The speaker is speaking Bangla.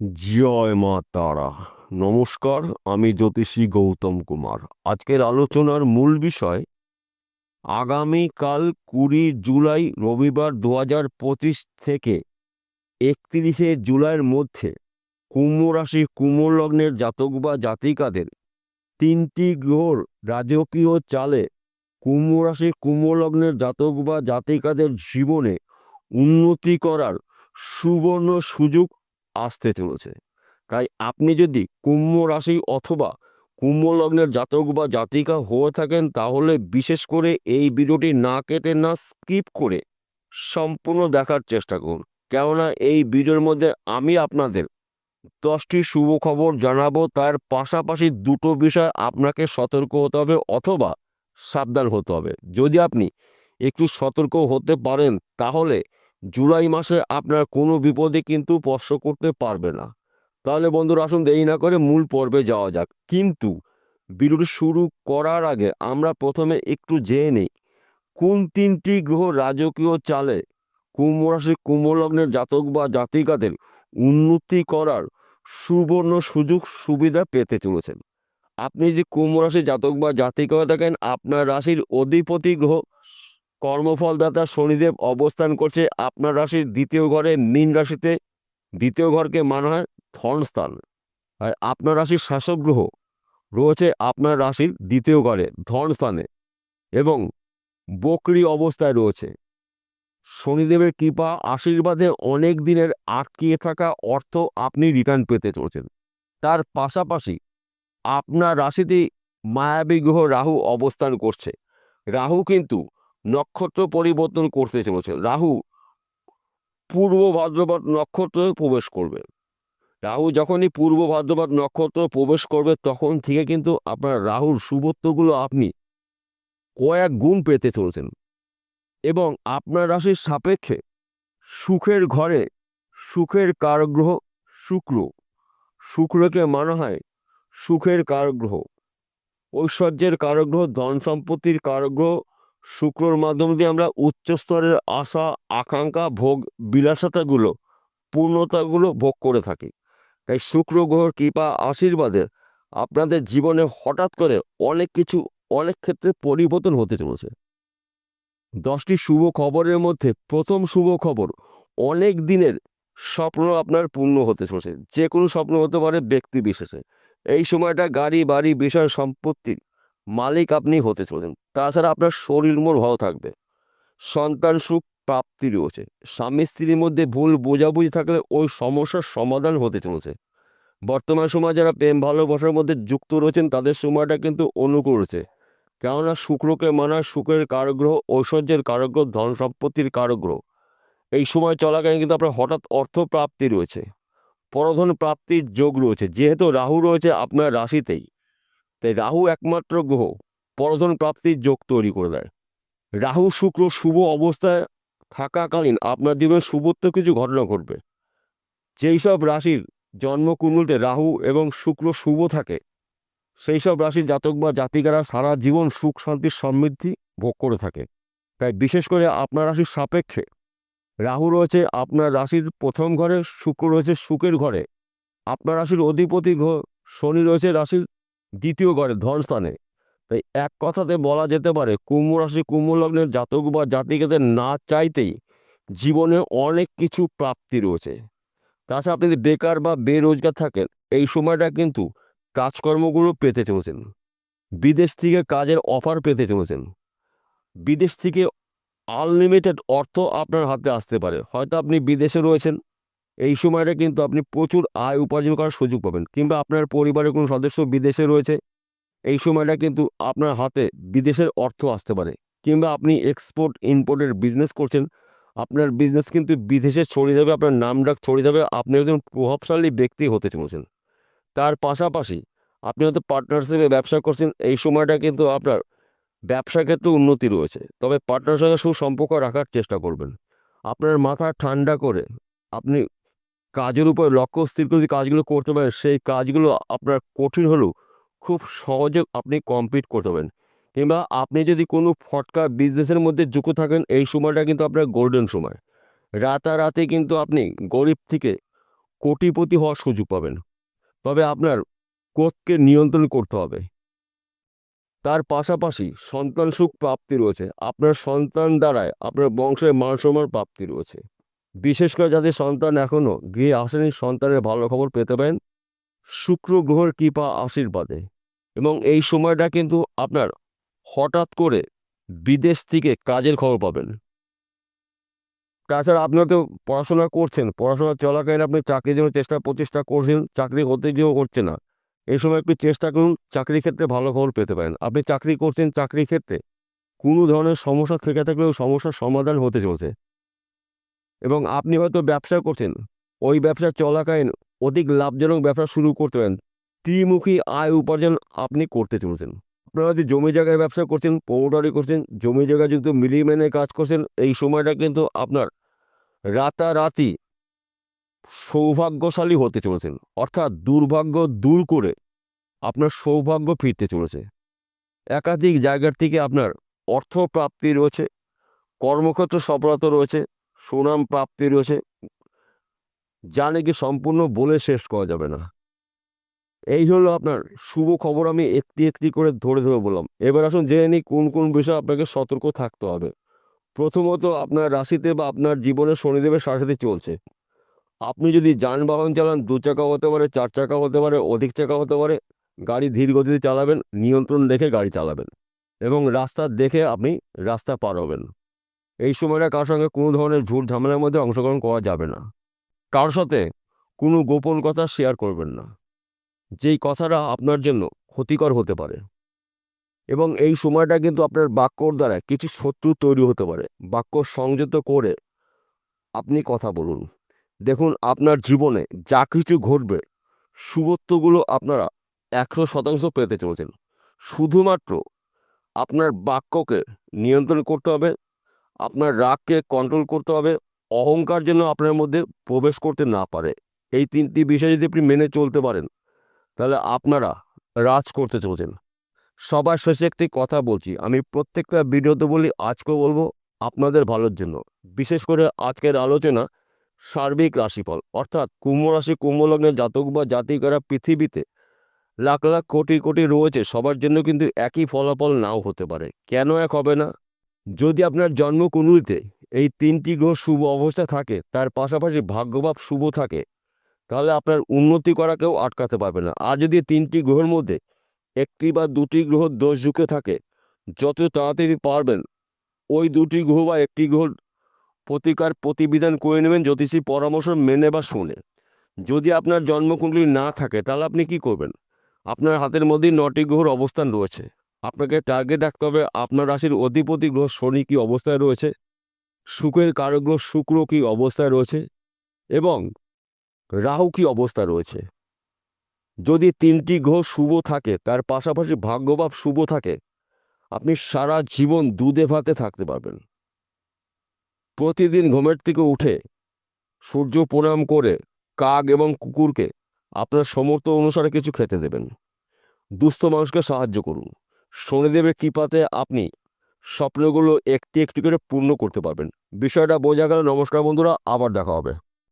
জয় মা তারা। নমস্কার, আমি জ্যোতিষী গৌতম কুমার। আজকের আলোচনার মূল বিষয়, আগামীকাল কুড়ি জুলাই রবিবার দু হাজার পঁচিশ থেকে একত্রিশে জুলাইয়ের মধ্যে কুম্ভ রাশি লগ্নের জাতক বা জাতিকাদের তিনটি গ্রহর রাজকীয় চালে কুম্ভ রাশি, কুম্ভ লগ্নের জাতক বা জাতিকাদের জীবনে উন্নতি করার সুবর্ণ সুযোগ আসতে চলেছে। তাই আপনি যদি কুম্ভ রাশি অথবা কুম্ভ লগ্নের জাতক বা জাতিকা হয়ে থাকেন, তাহলে বিশেষ করে এই ভিডিওটি না কেটে না স্কিপ করে সম্পূর্ণ দেখার চেষ্টা করুন। কেননা এই ভিডিওর মধ্যে আমি আপনাদের দশটি শুভ খবর জানাব, তার পাশাপাশি দুটো বিষয় আপনাকে সতর্ক হতে হবে অথবা সাবধান হতে হবে। যদি আপনি একটু সতর্ক হতে পারেন, তাহলে জুলাই মাসে আপনার কোনো বিপদে কিন্তু স্পর্শ করতে পারবে না। তাহলে বন্ধুরা আসুন দেরি না করে মূল পর্বে যাওয়া যাক। কিন্তু ভিডিওটি শুরু করার আগে আমরা প্রথমে একটু জেনে নিই, কোন তিনটি গ্রহ রাজকীয় চালে কুম্ভ রাশি জাতক বা জাতিকাদের উন্নতি করার সুবর্ণ সুযোগ সুবিধা পেতে চলেছেন? আপনি যদি কুম্ভ রাশি জাতক বা জাতিকা থাকেন, আপনার রাশির অধিপতি গ্রহ কর্মফলদাতা শনিদেব অবস্থান করছে আপনার রাশির দ্বিতীয় ঘরে মীন রাশিতে। দ্বিতীয় ঘরকে মানা হয় ধনস্থান। আর আপনার রাশির শাসক গ্রহ রয়েছে আপনার রাশির দ্বিতীয় ঘরে ধনস্থানে এবং বকরি অবস্থায় রয়েছে। শনিদেবের কৃপা আশীর্বাদে অনেক দিনের আটকিয়ে থাকা অর্থ আপনি রিটার্ন পেতে চলেছেন। তার পাশাপাশি আপনার রাশিতেই মায়াবী গ্রহ রাহু অবস্থান করছে। রাহু কিন্তু নক্ষত্র পরিবর্তন করতে চলেছে। রাহু পূর্ব ভাদ্রপদ নক্ষত্রে প্রবেশ করবে। রাহু যখনই পূর্ব ভাদ্রপদ নক্ষত্র প্রবেশ করবে, তখন থেকে কিন্তু আপনার রাহুর শুভত্বগুলো আপনি কয়েক গুণ পেতে চলেছেন। এবং আপনার রাশির সাপেক্ষে সুখের ঘরে সুখের কারগ্রহ শুক্র। শুক্রকে মানা হয় সুখের কারগ্রহ। ঐশ্বর্যের কারগ্রহ ধন সম্পত্তির কারগ্রহ শুক্রর মাধ্যম দিয়ে আমরা উচ্চ স্তরের আশা, আকাঙ্ক্ষা, ভোগ, বিলাসতাগুলো, পূর্ণতাগুলো ভোগ করে থাকি। তাই শুক্র গ্রহর কৃপা, আশীর্বাদে আপনাদের জীবনে হঠাৎ করে অনেক কিছু, অনেক ক্ষেত্রে পরিবর্তন হতে চলেছে। দশটি শুভ খবরের মধ্যে প্রথম শুভ খবর, অনেক দিনের স্বপ্ন আপনার পূর্ণ হতে চলেছে। যে কোনো স্বপ্ন হতে পারে ব্যক্তি বিশেষে। এই সময়টা গাড়ি, বাড়ি, বিষয়, সম্পত্তির মালিক আপনি হতে চলেছেন। তাছাড়া আপনার শরীর মন ভালো থাকবে। সন্তান সুখ প্রাপ্তি রয়েছে। স্বামী স্ত্রীর মধ্যে ভুল বোঝাবুঝি থাকলে ওই সমস্যার সমাধান হতে চলেছে। বর্তমান সময় যারা প্রেম ভালোবাসার মধ্যে যুক্ত রয়েছেন, তাদের সময়টা কিন্তু অনুকূল রয়েছে। কেননা শুক্রকে মানা, সুখের কারগ্রহ, ঐশ্বর্যের কারগ্রহ, ধন সম্পত্তির কারগ্রহ। এই সময় চলাকালীন কিন্তু আপনার হঠাৎ অর্থ প্রাপ্তি রয়েছে। পরধন প্রাপ্তির যোগ রয়েছে। যেহেতু রাহু রয়েছে আপনার রাশিতেই। তাই রাহু একমাত্র গ্রহ। পরধন প্রাপ্তির যোগ তৈরি করে দেয়। রাহু, শুক্র শুভ অবস্থায় থাকাকালীন আপনার জীবনে শুভত্ব কিছু ঘটনা ঘটবে। যেই সব রাশির জন্মকুণ্ডলিতে রাহু এবং শুক্র শুভ থাকে, সেই সব রাশির জাতক বা জাতিকারা সারা জীবন সুখ শান্তির সমৃদ্ধি ভোগ করে থাকে। তাই বিশেষ করে আপনার রাশির সাপেক্ষে রাহু রয়েছে আপনার রাশির প্রথম ঘরে, শুক্র রয়েছে সুখের ঘরে। আপনার রাশির অধিপতি শনি রয়েছে রাশির দ্বিতীয় ঘরে, ধনস্থানে। তাই এক কথাতে বলা যেতে পারে, কুম্ভ রাশি কুম্ভ লগ্নের জাতক বা জাতিকাদের না চাইতেই জীবনে অনেক কিছু প্রাপ্তি রয়েছে। তাছাড়া আপনি যদি বেকার বা বেরোজগার থাকেন, এই সময়টা কিন্তু কাজকর্মগুলো পেতে চলেছেন। বিদেশ থেকে কাজের অফার পেতে চলেছেন। বিদেশ থেকে আনলিমিটেড অর্থ আপনার হাতে আসতে পারে। হয়তো আপনি বিদেশে রয়েছেন, এই সময়টা কিন্তু আপনি প্রচুর আয় উপার্জন করার সুযোগ পাবেন, কিংবা আপনার পরিবারের কোনো সদস্য বিদেশে রয়েছে এই সময়টা কিন্তু আপনার হাতে বিদেশের অর্থ আসতে পারে। কিংবা আপনি এক্সপোর্ট ইম্পোর্টের বিজনেস করছেন, আপনার বিজনেস কিন্তু বিদেশে ছড়িয়ে যাবে, আপনার নাম ডাক ছড়িয়ে যাবে, আপনি একজন প্রভাবশালী ব্যক্তি হতে চলেছেন। তার পাশাপাশি আপনি হয়তো পার্টনারশিপে ব্যবসা করছেন, এই সময়টা কিন্তু আপনার ব্যবসা ক্ষেত্রে উন্নতি রয়েছে। তবে পার্টনার সঙ্গে সুসম্পর্ক রাখার চেষ্টা করবেন। আপনার মাথা ঠান্ডা করে আপনি কাজের উপর লক্ষ্য স্থির করে যে কাজগুলো করতে পারেন, সেই কাজগুলো আপনার কঠিন হলেও খুব সহজে আপনি কমপ্লিট করতে পারেন কিংবা আপনি যদি কোনো ফটকা বিজনেসের মধ্যে যুক্ত থাকেন, এই সময়টা কিন্তু আপনার গোল্ডেন সময়। রাতারাতি কিন্তু আপনি গরিব থেকে কোটিপতি হওয়ার সুযোগ পাবেন। তবে আপনার ক্রোধকে নিয়ন্ত্রণ করতে হবে। তার পাশাপাশি সন্তান সুখ প্রাপ্তি রয়েছে। আপনার সন্তান দ্বারায় আপনার বংশের মান সম্মান প্রাপ্তি রয়েছে। বিশেষ করে যাদের সন্তান এখনও গৃহে আসেনি, সন্তানের ভালো খবর পেতে পারেন। শুক্র গ্রহের কৃপা আশীর্বাদে। এবং এই সময়টা কিন্তু আপনার হঠাৎ করে বিদেশ থেকে কাজের খবর পাবেন। তাছাড়া আপনারা তো পড়াশোনা করছেন, পড়াশোনা চলাকালীন আপনি চাকরির জন্য চেষ্টা, প্রচেষ্টা করছেন, চাকরি হতে গিয়েও হচ্ছে না। এই সময় একটু চেষ্টা করুন, চাকরির ক্ষেত্রে ভালো খবর পেতে পারেন। আপনি চাকরি করছেন, চাকরির ক্ষেত্রে কোনো ধরনের সমস্যা থেকে থাকলেও সমস্যার সমাধান হতে চলছে। এবং আপনি হয়তো ব্যবসা করছেন, ওই ব্যবসা চলাকালীন অধিক লাভজনক ব্যবসা শুরু করতে পারেন। ত্রিমুখী আয় উপার্জন আপনি করতে চলছেন। আপনারা যদি জমি জায়গায় ব্যবসা করছেন পৌডারি করছেন, জমি জায়গায় যদি মিলিয়ে কাজ করছেন, এই সময়টা কিন্তু আপনার রাতারাতি সৌভাগ্যশালী হতে চলেছেন। অর্থাৎ দুর্ভাগ্য দূর করে আপনার সৌভাগ্য ফিরতে চলেছে। একাধিক জায়গার থেকে আপনার অর্থ প্রাপ্তি রয়েছে, কর্মক্ষেত্র সফলতা রয়েছে, সুনাম প্রাপ্তি রয়েছে। যা নাকি সম্পূর্ণ বলে শেষ করা যাবে না। এই হলো আপনার শুভ খবর আমি একটি একটি করে ধরে ধরে বললাম। এবার আসুন জেনে নিই কোন কোন বিষয়ে আপনাকে সতর্ক থাকতে হবে। প্রথমত আপনার রাশিতে বা আপনার জীবনে শনিদেবের সাথে চলছে। আপনি যদি যানবাহন চালান, দু চাকা হতে পারে, চার চাকা হতে পারে, অধিক চাকা হতে পারে, গাড়ি ধীর গতিতে চালাবেন, নিয়ন্ত্রণ রেখে গাড়ি চালাবেন এবং রাস্তা দেখে আপনি রাস্তা পার হবেন। এই সময়টা কারোর সঙ্গে কোনো ধরনের ঝুট ঝামেলার মধ্যে অংশগ্রহণ করা যাবে না। কার সাথে কোনো গোপন কথা শেয়ার করবেন না। যেই কথাটা আপনার জন্য ক্ষতিকর হতে পারে। এবং এই সময়টা কিন্তু আপনার বাক্যর দ্বারা কিছু শত্রু তৈরি হতে পারে। বাক্য সংযত করে আপনি কথা বলুন। দেখুন, আপনার জীবনে যা কিছু ঘটবে শুভত্বগুলো আপনারা একশো শতাংশ পেতে চলেছেন। শুধুমাত্র আপনার বাক্যকে নিয়ন্ত্রণ করতে হবে, আপনার রাগকে কন্ট্রোল করতে হবে, অহংকার যেন আপনার মধ্যে প্রবেশ করতে না পারে। এই তিনটি বিষয় যদি আপনি মেনে চলতে পারেন তাহলে আপনারা রাজ করতে চলছেন। সবার শেষে একটি কথা বলছি, আমি প্রত্যেকটা ভিডিওতে বলি আজকেও বলব আপনাদের ভালোর জন্য। বিশেষ করে আজকের আলোচনা সার্বিক রাশিফল, অর্থাৎ কুম্ভ রাশি, কুম্ভ লগ্নের জাতক বা জাতিকারা পৃথিবীতে লাখ লাখ কোটি কোটি রয়েছে, সবার জন্য কিন্তু একই ফলাফল নাও হতে পারে। কেন এক হবে না? যদি আপনার জন্মকুণ্ডলিতে এই তিনটি গ্রহ শুভ অবস্থা থাকে, তার পাশাপাশি ভাগ্যভাব শুভ থাকে তাহলে আপনার উন্নতি করা কেউ আটকাতে পারবে না। আর যদি তিনটি গ্রহের মধ্যে একটি বা দুটি গ্রহ দোষ ঝুঁকে থাকে, যত তাড়াতাড়ি পারবেন, ওই দুটি গ্রহ বা একটি গ্রহ প্রতিকার প্রতিবিধান করে নেবেন জ্যোতিষী পরামর্শ মেনে বা শুনে। যদি আপনার জন্মকুণ্ডলী না থাকে, তাহলে আপনি কি করবেন? আপনার হাতের মধ্যেই নটি গ্রহর অবস্থান রয়েছে। আপনাকে টার্গেট রাখতে হবে, আপনার রাশির অধিপতি গ্রহ শনি কী অবস্থায় রয়েছে সুখের কারক গ্রহ শুক্র কী অবস্থায় রয়েছে, এবং রাহু কী অবস্থা রয়েছে? যদি তিনটি গ্রহ শুভ থাকে, তার পাশাপাশি ভাগ্যভাব শুভ থাকে, আপনি সারা জীবন দুধে ভাতে থাকতে পারবেন। প্রতিদিন ঘুমের থেকে উঠে সূর্য প্রণাম করে কাক এবং কুকুরকে আপনার সমর্থ অনুসারে কিছু খেতে দেবেন। দুস্থ মানুষকে সাহায্য করুন। শনিদেবের কৃপাতে আপনি স্বপ্নগুলো একটি একটি করে পূর্ণ করতে পারবেন। বিষয়টা বোঝা গেল। নমস্কার বন্ধুরা, আবার দেখা হবে।